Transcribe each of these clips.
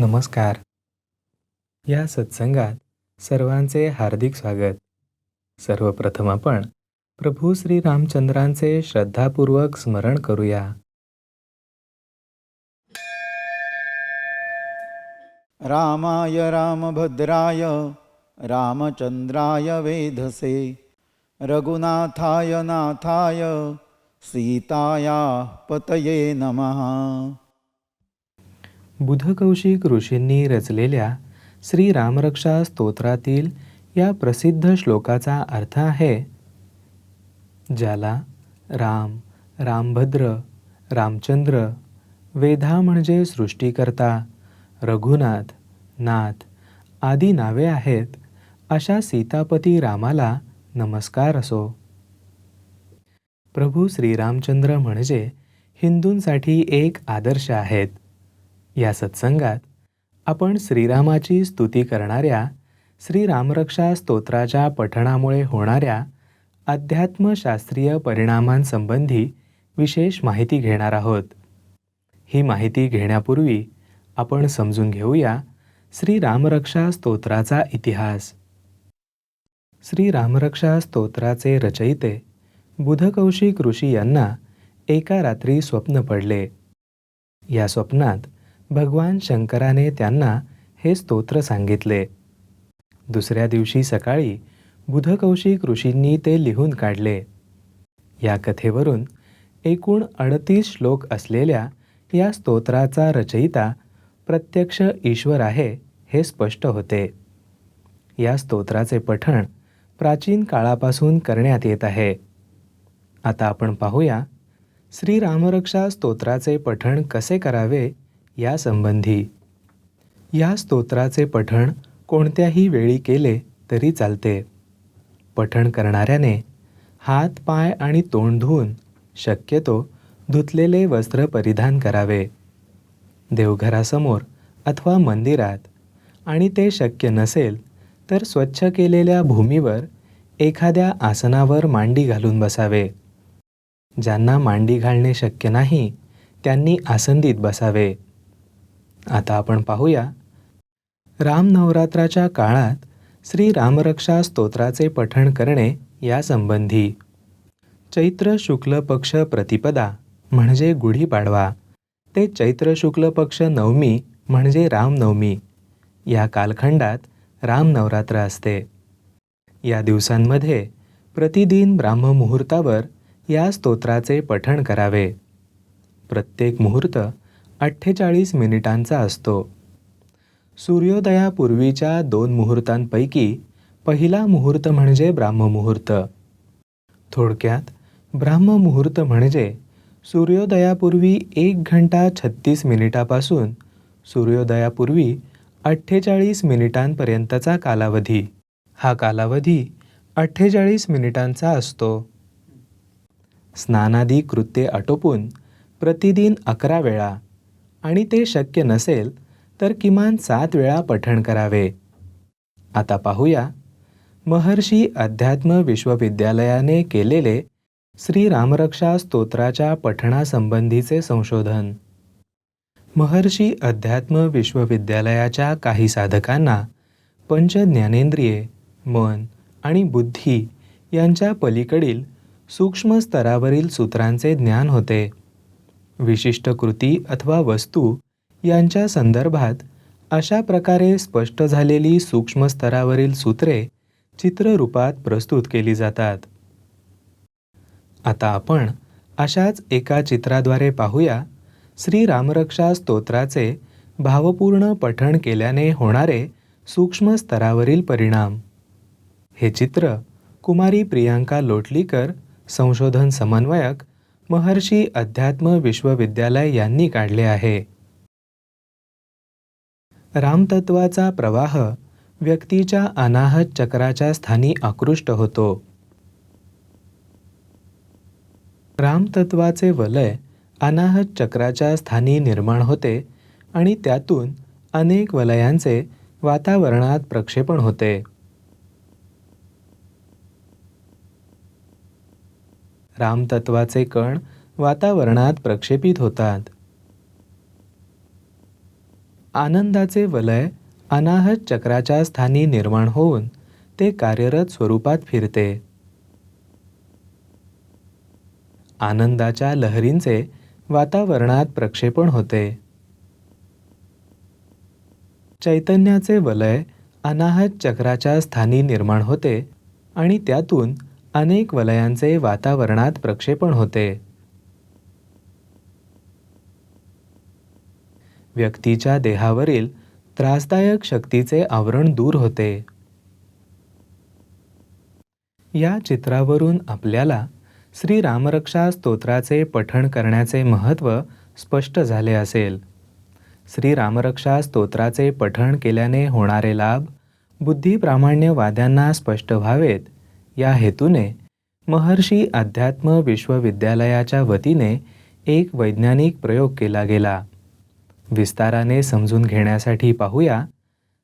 नमस्कार. या सत्संगात सर्वांचे हार्दिक स्वागत. सर्वप्रथम आपण प्रभू श्री रामचंद्रांचे श्रद्धापूर्वक स्मरण करूया. रामाय रामभद्राय रामचंद्राय वेधसे रघुनाथाय नाथाय सीताया पतये नमः. बुधकौशिक ऋषींनी रचलेल्या श्री रामरक्षा स्तोत्रातील या प्रसिद्ध श्लोकाचा अर्थ आहे ज्याला राम रामभद्र रामचंद्र वेधा म्हणजे सृष्टीकर्ता रघुनाथ नाथ आदी नावे आहेत अशा सीतापती रामाला नमस्कार असो. प्रभू श्रीरामचंद्र म्हणजे हिंदूंसाठी एक आदर्श आहेत. या सत्संगात आपण श्रीरामाची स्तुती करणाऱ्या श्रीरामरक्षा स्तोत्राच्या पठणामुळे होणाऱ्या अध्यात्मशास्त्रीय परिणामांसंबंधी विशेष माहिती घेणार आहोत. ही माहिती घेण्यापूर्वी आपण समजून घेऊया श्रीरामरक्षा स्तोत्राचा इतिहास. श्रीरामरक्षा स्तोत्राचे रचयिते बुधकौशिक ऋषी यांना एका रात्री स्वप्न पडले. या स्वप्नात भगवान शंकराने त्यांना हे स्तोत्र सांगितले. दुसऱ्या दिवशी सकाळी बुधकौशिक ऋषींनी ते लिहून काढले. या कथेवरून एकूण अडतीस श्लोक असलेल्या या स्तोत्राचा रचयिता प्रत्यक्ष ईश्वर आहे हे स्पष्ट होते. या स्तोत्राचे पठण प्राचीन काळापासून करण्यात येत आहे. आता आपण पाहूया श्रीरामरक्षा स्तोत्राचे पठण कसे करावे यासंबंधी. या स्तोत्राचे पठण कोणत्याही वेळी केले तरी चालते. पठण करणाऱ्याने हात पाय आणि तोंड धुवून शक्यतो धुतलेले वस्त्र परिधान करावे. देवघरासमोर अथवा मंदिरात आणि ते शक्य नसेल तर स्वच्छ केलेल्या भूमीवर एखाद्या आसनावर मांडी घालून बसावे. ज्यांना मांडी घालणे शक्य नाही त्यांनी आसंदीत बसावे. आता आपण पाहूया. रामनवरात्राच्या काळात श्री रामरक्षा स्तोत्राचे पठण करणे यासंबंधी. चैत्र शुक्ल पक्ष प्रतिपदा म्हणजे गुढीपाडवा ते चैत्र शुक्ल पक्ष नवमी म्हणजे रामनवमी. या कालखंडात रामनवरात्र असते. या दिवसांमध्ये प्रतिदिन ब्राह्ममुहूर्तावर या स्तोत्राचे पठण करावे. प्रत्येक मुहूर्त अठ्ठेचाळीस मिनिटांचा असतो. सूर्योदयापूर्वीच्या दोन मुहूर्तांपैकी पहिला मुहूर्त म्हणजे ब्राह्ममुहूर्त. थोडक्यात ब्राह्ममुहूर्त म्हणजे सूर्योदयापूर्वी एक घंटा छत्तीस मिनिटापासून सूर्योदयापूर्वी अठ्ठेचाळीस मिनिटांपर्यंतचा कालावधी. हा कालावधी अठ्ठेचाळीस मिनिटांचा असतो. स्नानादी कृत्ये आटोपून प्रतिदिन अकरा वेळा. आणि ते शक्य नसेल तर किमान सात वेळा पठण करावे. आता पाहूया. महर्षी अध्यात्म विश्वविद्यालयाने केलेले श्री रामरक्षा स्तोत्राच्या पठणासंबंधीचे संशोधन. महर्षी अध्यात्म विश्वविद्यालयाच्या काही साधकांना पंच ज्ञानेंद्रिये मन आणि बुद्धी यांच्या पलीकडील सूक्ष्म स्तरावरील सूत्रांचे ज्ञान होते. विशिष्ट कृती अथवा वस्तू यांच्या संदर्भात अशा प्रकारे स्पष्ट झालेली सूक्ष्म स्तरावरील सूत्रे चित्ररूपात प्रस्तुत केली जातात. आता आपण अशाच एका चित्राद्वारे पाहूया श्री रामरक्षा स्तोत्राचे भावपूर्ण पठण केल्याने होणारे सूक्ष्म स्तरावरील परिणाम. हे चित्र कुमारी प्रियांका लोटलीकर संशोधन समन्वयक महर्षी अध्यात्म विश्वविद्यालय यांनी काढले आहे. रामतत्वाचा प्रवाह व्यक्तीच्या अनाहत चक्राच्या स्थानी आकृष्ट होतो. रामतत्वाचे वलय अनाहत चक्राच्या स्थानी निर्माण होते आणि त्यातून अनेक वलयांचे वातावरणात प्रक्षेपण होते. रामतत्वाचे कण वातावरणात प्रक्षेपित होतात. आनंदाचे वलय अनाहत चक्राच्या स्थानी निर्माण होऊन ते कार्यरत स्वरूपात फिरते. आनंदाच्या लहरींचे वातावरणात प्रक्षेपण होते. चैतन्याचे वलय अनाहत चक्राच्या स्थानी निर्माण होते आणि त्यातून अनेक वलयांचे वातावरणात प्रक्षेपण होते. व्यक्तीच्या देहावरील त्रासदायक शक्तीचे आवरण दूर होते. या चित्रावरून आपल्याला श्री रामरक्षा स्तोत्राचे पठण करण्याचे महत्त्व स्पष्ट झाले असेल. श्री रामरक्षा स्तोत्राचे पठण केल्याने होणारे लाभ बुद्धिप्रामाण्यवाद्यांना स्पष्ट व्हावेत. या हेतूने महर्षी अध्यात्म विश्वविद्यालयाच्या वतीने एक वैज्ञानिक प्रयोग केला गेला. विस्ताराने समजून घेण्यासाठी पाहूया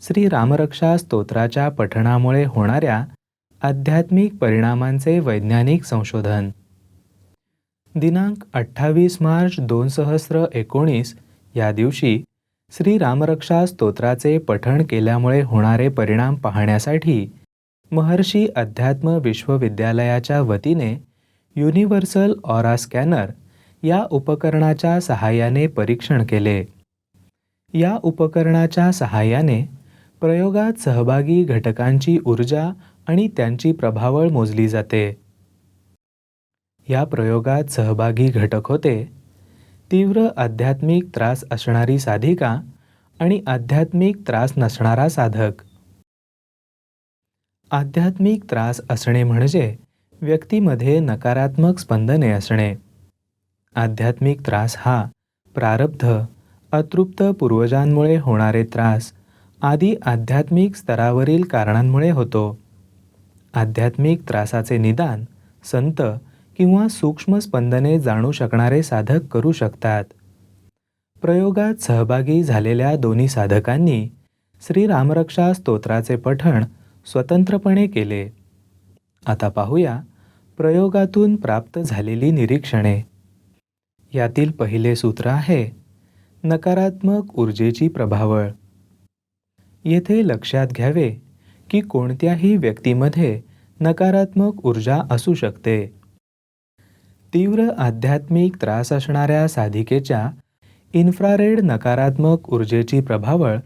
श्री रामरक्षा स्तोत्राच्या पठणामुळे होणाऱ्या आध्यात्मिक परिणामांचे वैज्ञानिक संशोधन. दिनांक अठ्ठावीस मार्च दोन सहस्र एकोणीस या दिवशी श्री रामरक्षा स्तोत्राचे पठण केल्यामुळे होणारे परिणाम पाहण्यासाठी महर्षी अध्यात्म विश्वविद्यालयाच्या वतीने युनिव्हर्सल ऑरा स्कॅनर या उपकरणाच्या सहाय्याने परीक्षण केले. या उपकरणाच्या सहाय्याने प्रयोगात सहभागी घटकांची ऊर्जा आणि त्यांची प्रभावळ मोजली जाते. या प्रयोगात सहभागी घटक होते. तीव्र आध्यात्मिक त्रास असणारी साधिका आणि आध्यात्मिक त्रास नसणारा साधक. आध्यात्मिक त्रास असणे म्हणजे व्यक्तीमध्ये नकारात्मक स्पंदने असणे. आध्यात्मिक त्रास हा प्रारब्ध अतृप्त पूर्वजांमुळे होणारे त्रास आदी आध्यात्मिक स्तरावरील कारणांमुळे होतो. आध्यात्मिक त्रासाचे निदान संत किंवा सूक्ष्म स्पंदने जाणू शकणारे साधक करू शकतात. प्रयोगात सहभागी झालेल्या दोन्ही साधकांनी श्रीरामरक्षा स्तोत्राचे पठण स्वतंत्रपणे केले. आता पाहूया प्रयोगातून प्राप्त झालेली निरीक्षणे. यातील पहिले सूत्र आहे नकारात्मक ऊर्जेची प्रभावळ. येथे लक्षात घ्यावे की कोणत्याही व्यक्तीमध्ये नकारात्मक ऊर्जा असू शकते. तीव्र आध्यात्मिक त्रास असणाऱ्या साधिकेच्या इन्फ्रारेड नकारात्मक ऊर्जेची प्रभावळ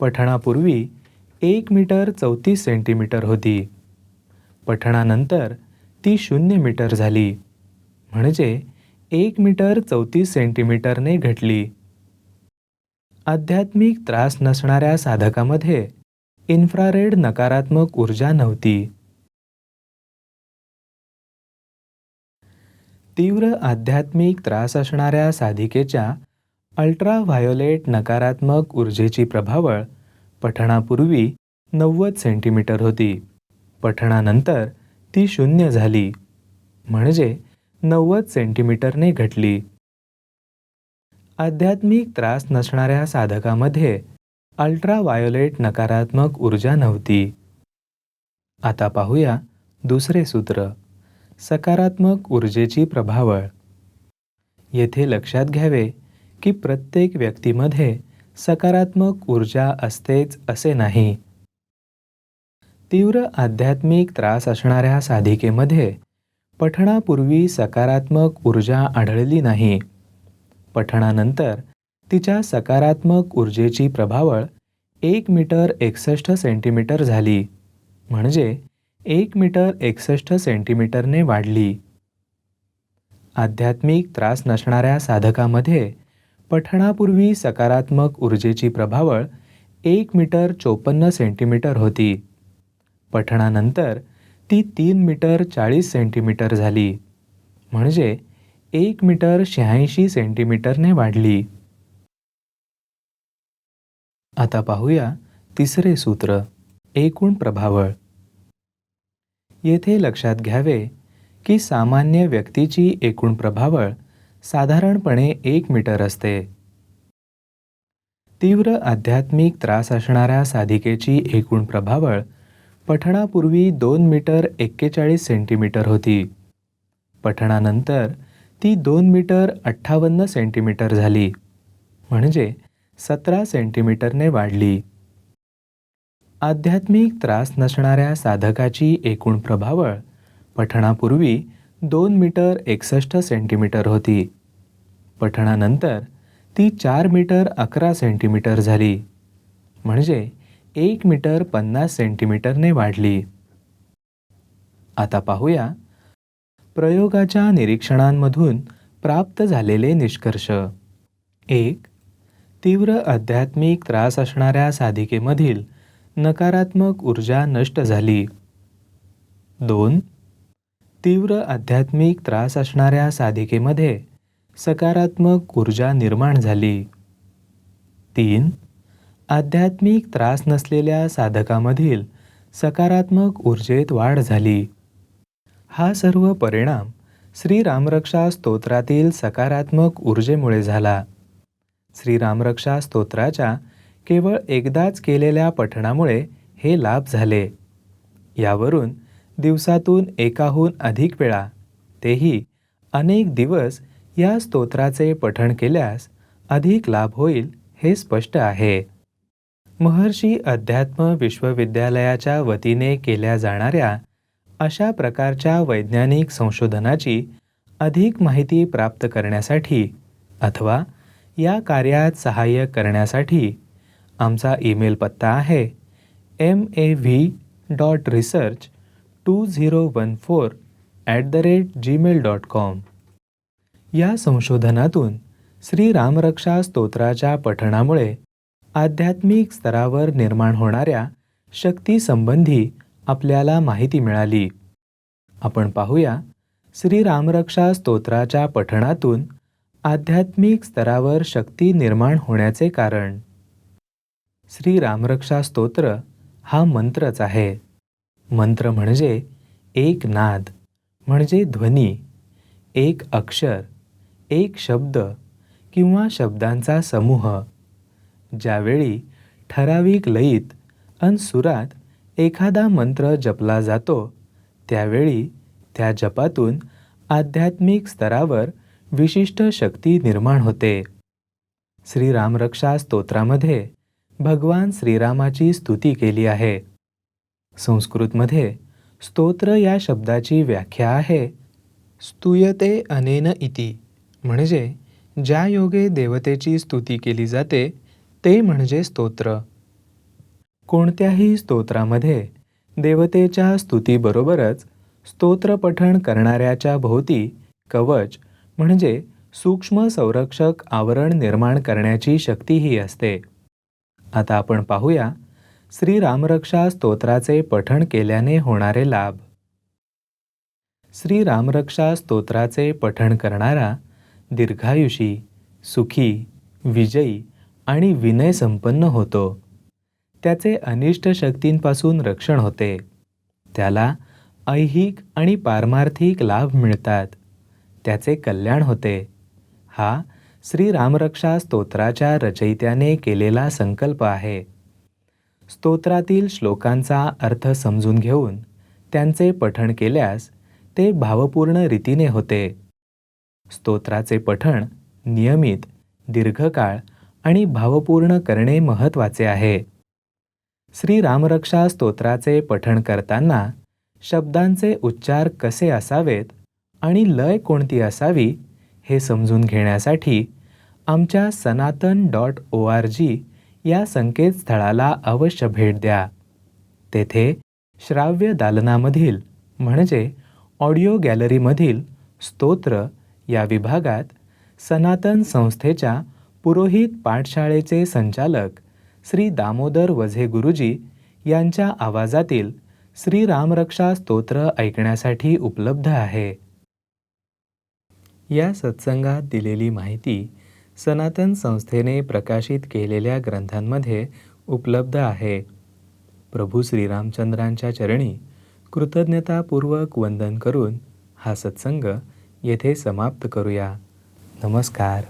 पठणापूर्वी एक मीटर चौतीस सेंटीमीटर होती. पठणानंतर ती शून्य मीटर झाली. म्हणजे एक मीटर चौतीस सेंटीमीटरने घटली. आध्यात्मिक त्रास नसणाऱ्या साधकामध्ये इन्फ्रारेड नकारात्मक ऊर्जा नव्हती. तीव्र आध्यात्मिक त्रास असणाऱ्या साधिकेच्या अल्ट्राव्हायोलेट नकारात्मक ऊर्जेची प्रभावळ पठणापूर्वी नव्वद सेंटीमीटर होती. पठणानंतर ती शून्य झाली. म्हणजे नव्वद सेंटीमीटरने घटली. आध्यात्मिक त्रास नसणाऱ्या साधकामध्ये अल्ट्रावायोलेट नकारात्मक ऊर्जा नव्हती. आता पाहूया दुसरे सूत्र. सकारात्मक ऊर्जेची प्रभावळ. येथे लक्षात घ्यावे की प्रत्येक व्यक्तीमध्ये सकारात्मक ऊर्जा असतेच असे नाही. तीव्र आध्यात्मिक त्रास असणाऱ्या साधिकेमध्ये पठणापूर्वी सकारात्मक ऊर्जा आढळली नाही. पठणानंतर तिच्या सकारात्मक ऊर्जेची प्रभावळ एक मीटर एकसष्ट सेंटीमीटर झाली म्हणजे एक मीटर एकसष्ट सेंटीमीटरने वाढली. आध्यात्मिक त्रास नसणाऱ्या साधकामध्ये पठणापूर्वी सकारात्मक ऊर्जेची प्रभावळ एक मीटर चोपन्न सेंटीमीटर होती. पठणानंतर ती तीन मीटर चाळीस सेंटीमीटर झाली. म्हणजे एक मीटर शहाऐंशी सेंटीमीटरने वाढली. आता पाहूया तिसरे सूत्र एकूण प्रभावळ. येथे लक्षात घ्यावे की सामान्य व्यक्तीची एकूण प्रभावळ साधारणपणे एक मीटर असते. तीव्र आध्यात्मिक त्रास असणाऱ्या साधिकेची एकूण प्रभावळ पठणापूर्वी दोन मीटर एक्केचाळीस सेंटीमीटर होती. पठणानंतर ती दोन मीटर अठ्ठावन्न सेंटीमीटर झाली. म्हणजे सतरा सेंटीमीटरने वाढली. आध्यात्मिक त्रास नसणाऱ्या साधकाची एकूण प्रभावळ पठणापूर्वी दोन मीटर एकसष्ट सेंटीमीटर होती. पठणानंतर ती चार मीटर अकरा सेंटीमीटर झाली. म्हणजे एक मीटर पन्नास सेंटीमीटरने वाढली. आता पाहूया प्रयोगाच्या निरीक्षणांमधून प्राप्त झालेले निष्कर्ष. एक तीव्र आध्यात्मिक त्रास असणाऱ्या साधिकेमधील नकारात्मक ऊर्जा नष्ट झाली. दोन तीव्र आध्यात्मिक त्रास असणाऱ्या साधिकेमध्ये सकारात्मक ऊर्जा निर्माण झाली. तीन आध्यात्मिक त्रास नसलेल्या साधकामधील सकारात्मक ऊर्जेत वाढ झाली. हा सर्व परिणाम श्रीरामरक्षा स्तोत्रातील सकारात्मक ऊर्जेमुळे झाला. श्रीरामरक्षा स्तोत्राच्या केवळ एकदाच केलेल्या पठणामुळे हे लाभ झाले. यावरून दिवसातून एकाहून अधिक वेळा तेही अनेक दिवस या स्तोत्राचे पठण केल्यास अधिक लाभ होईल हे स्पष्ट आहे. महर्षी अध्यात्म विश्वविद्यालयाच्या वतीने केल्या जाणाऱ्या अशा प्रकारच्या वैज्ञानिक संशोधनाची अधिक माहिती प्राप्त करण्यासाठी अथवा या कार्यात सहाय्य करण्यासाठी आमचा ईमेल पत्ता आहे M A V dot research two zero one four at the rate Gmail dot com या संशोधनातून श्री रामरक्षा स्तोत्राच्या पठणामुळे आध्यात्मिक स्तरावर निर्माण होणाऱ्या शक्तीसंबंधी आपल्याला माहिती मिळाली. आपण पाहूया श्री रामरक्षा स्तोत्राच्या पठणातून आध्यात्मिक स्तरावर शक्ती निर्माण होण्याचे कारण. श्री रामरक्षा स्तोत्र हा मंत्रच आहे. मंत्र म्हणजे एक नाद म्हणजे ध्वनी एक अक्षर एक शब्द किंवा शब्दांचा समूह ज्यावेळी ठराविक लयीत अन सुरात एखादा मंत्र जपला जातो त्यावेळी त्या जपातून आध्यात्मिक स्तरावर विशिष्ट शक्ती निर्माण होते. श्रीरामरक्षा स्तोत्रामध्ये भगवान श्रीरामाची स्तुती केली आहे. संस्कृतमध्ये स्तोत्र या शब्दाची व्याख्या आहे स्तूयते अनेन इति. म्हणजे ज्या योगे देवतेची स्तुती केली जाते ते म्हणजे स्तोत्र. कोणत्याही स्तोत्रामध्ये देवतेच्या स्तुतीबरोबरच स्तोत्रपठण करणाऱ्याच्या भोवती कवच म्हणजे सूक्ष्म संरक्षक आवरण निर्माण करण्याची शक्तीही असते. आता आपण पाहूया श्री रामरक्षा स्तोत्राचे पठण केल्याने होणारे लाभ. श्री रामरक्षा स्तोत्राचे पठण करणारा दीर्घायुषी सुखी विजयी आणि विनय संपन्न होतो. त्याचे अनिष्ट शक्तींपासून रक्षण होते. त्याला ऐहिक आणि पारमार्थिक लाभ मिळतात. त्याचे कल्याण होते. हा श्री रामरक्षा स्तोत्राच्या रचयित्याने केलेला संकल्प आहे. स्तोत्रातील श्लोकांचा अर्थ समजून घेऊन त्यांचे पठण केल्यास ते भावपूर्ण रीतीने होते. स्तोत्राचे पठण नियमित दीर्घकाळ आणि भावपूर्ण करणे महत्त्वाचे आहे. श्री रामरक्षा स्तोत्राचे पठण करताना शब्दांचे उच्चार कसे असावेत आणि लय कोणती असावी हे समजून घेण्यासाठी आमच्या सनातन डॉट ओ आर जी या संकेतस्थळाला अवश्य भेट द्या. तेथे श्राव्य दालनामधील म्हणजे ऑडिओ गॅलरीमधील स्तोत्र या विभागात सनातन संस्थेच्या पुरोहित पाठशाळेचे संचालक श्री दामोदर वझे गुरुजी यांच्या आवाजातील श्री रामरक्षा स्तोत्र ऐकण्यासाठी उपलब्ध आहे. या सत्संगात दिलेली माहिती सनातन संस्थेने प्रकाशित केलेल्या ग्रंथांमध्ये उपलब्ध आहे. प्रभू श्रीरामचंद्रांच्या चरणी कृतज्ञतापूर्वक वंदन करून हा सत्संग येथे समाप्त करूया. नमस्कार.